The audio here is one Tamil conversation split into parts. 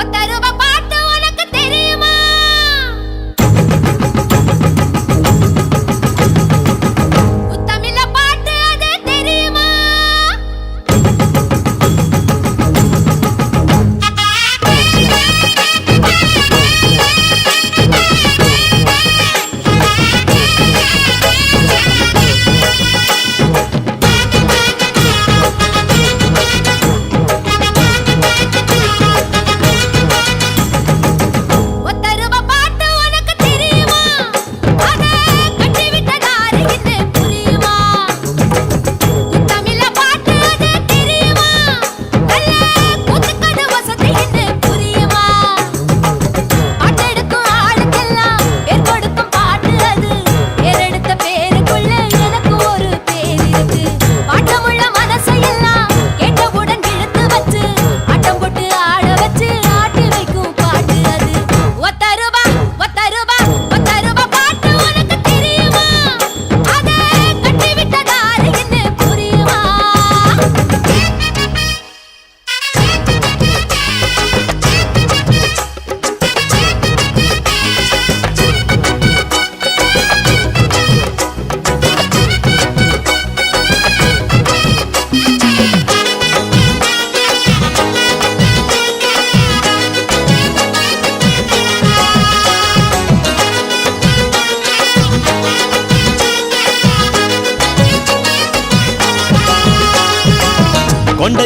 ஒத்தருவா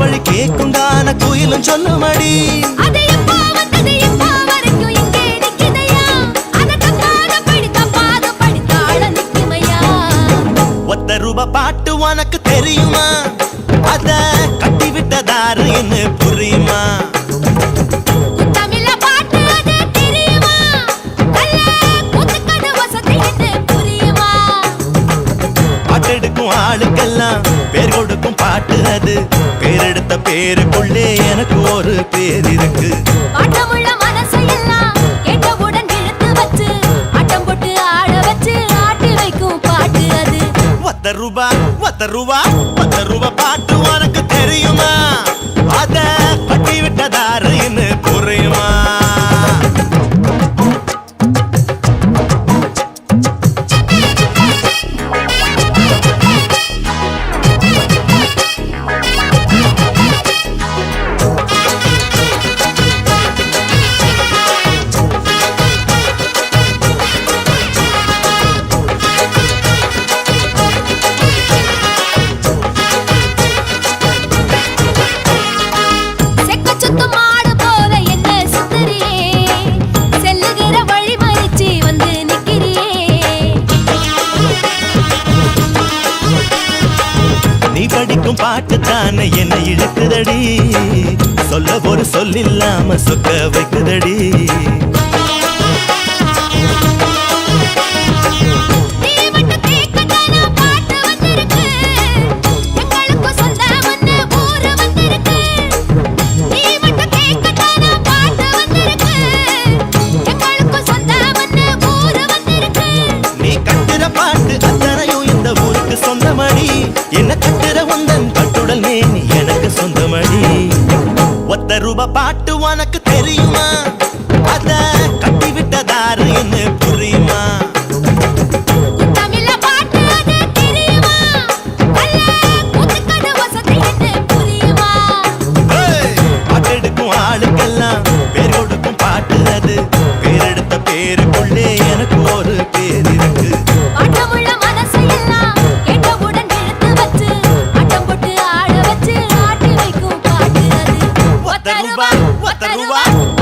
அவள் கேக்கும் தான குயிலும் சொல்லுமடி. ஒத்த ரூபா பாட்டு உனக்கு தெரியுமா? அத கட்டிவிட்டதாரு என்ன புரியுமா? ஆளுக்கெல்லாம் பேர் கொடுக்கும் பாட்டு அது. பேருக்குள்ளே எனக்கு ஒரு பேர் இருக்கு. ரூபா பத்து ரூபா பத்து ரூபா பாட்டு உனக்கு தெரியுமா? அத கட்டி விட்டதாரு What the Ruba? What the Ruba?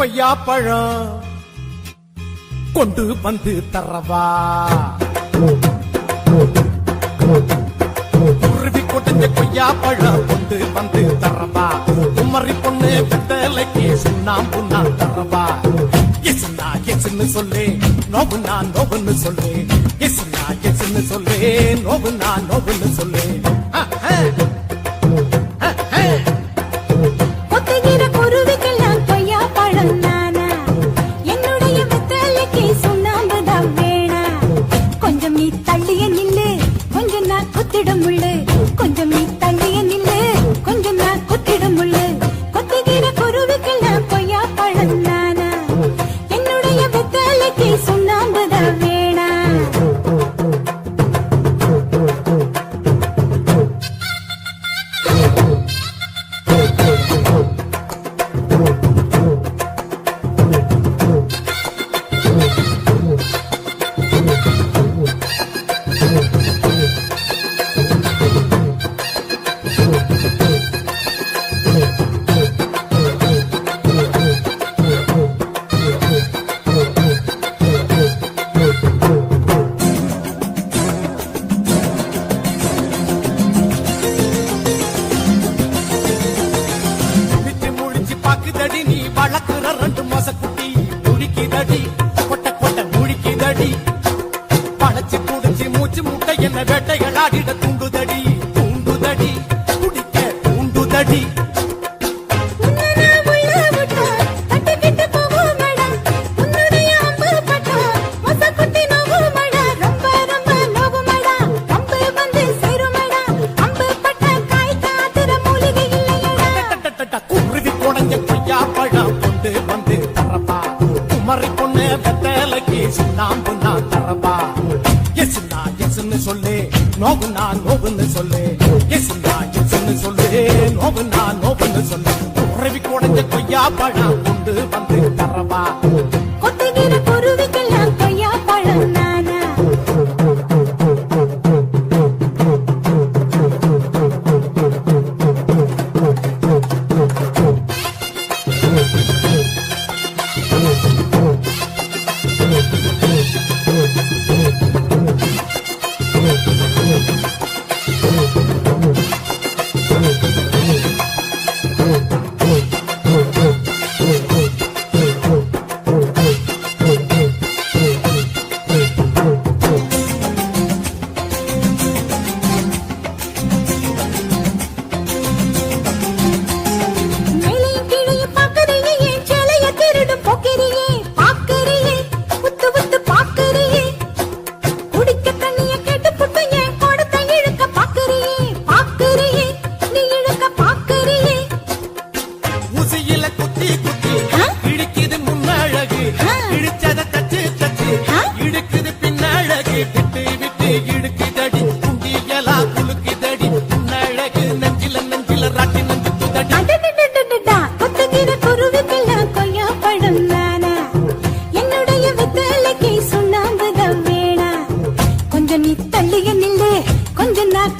கொய்யா பழம் கொண்டு வந்து தரவா. குருவி கொட்டிஞ்ச கொய்யா பழம் கொண்டு வந்து தரவா. குமரி பொண்ணு விட்டலைக்கு சுண்ணாம் புண்ணா தரவா. எசுனா எசுன்னு சொல்லு நோவுனா நோவுன்னு சொல்லு. எசுனா எசுன்னு சொல்லு நோவுனா நோவுன்னு சொல்லு. அடி நோவுனா நோவுன்னு சொல்லு. எசுனா எசுன்னு சொல்லு. நோகுனா நோவுன்னு சொல்லு. உறவி கொடைஞ்ச கொய்யா பழம் கொண்டு வந்து தரவா.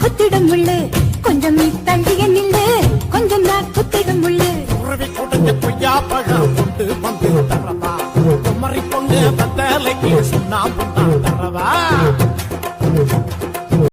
குத்திடும் உள்ளு கொஞ்சம் நீ தள்ளிய நில்லு கொஞ்சம் நான் குத்திடும் உள்ளு உறவி கொடுத்து பொய்யா பழம் கொண்டு வந்து தரப்பா. குமரி பொண்ணு வந்தலைக்கு சொன்னா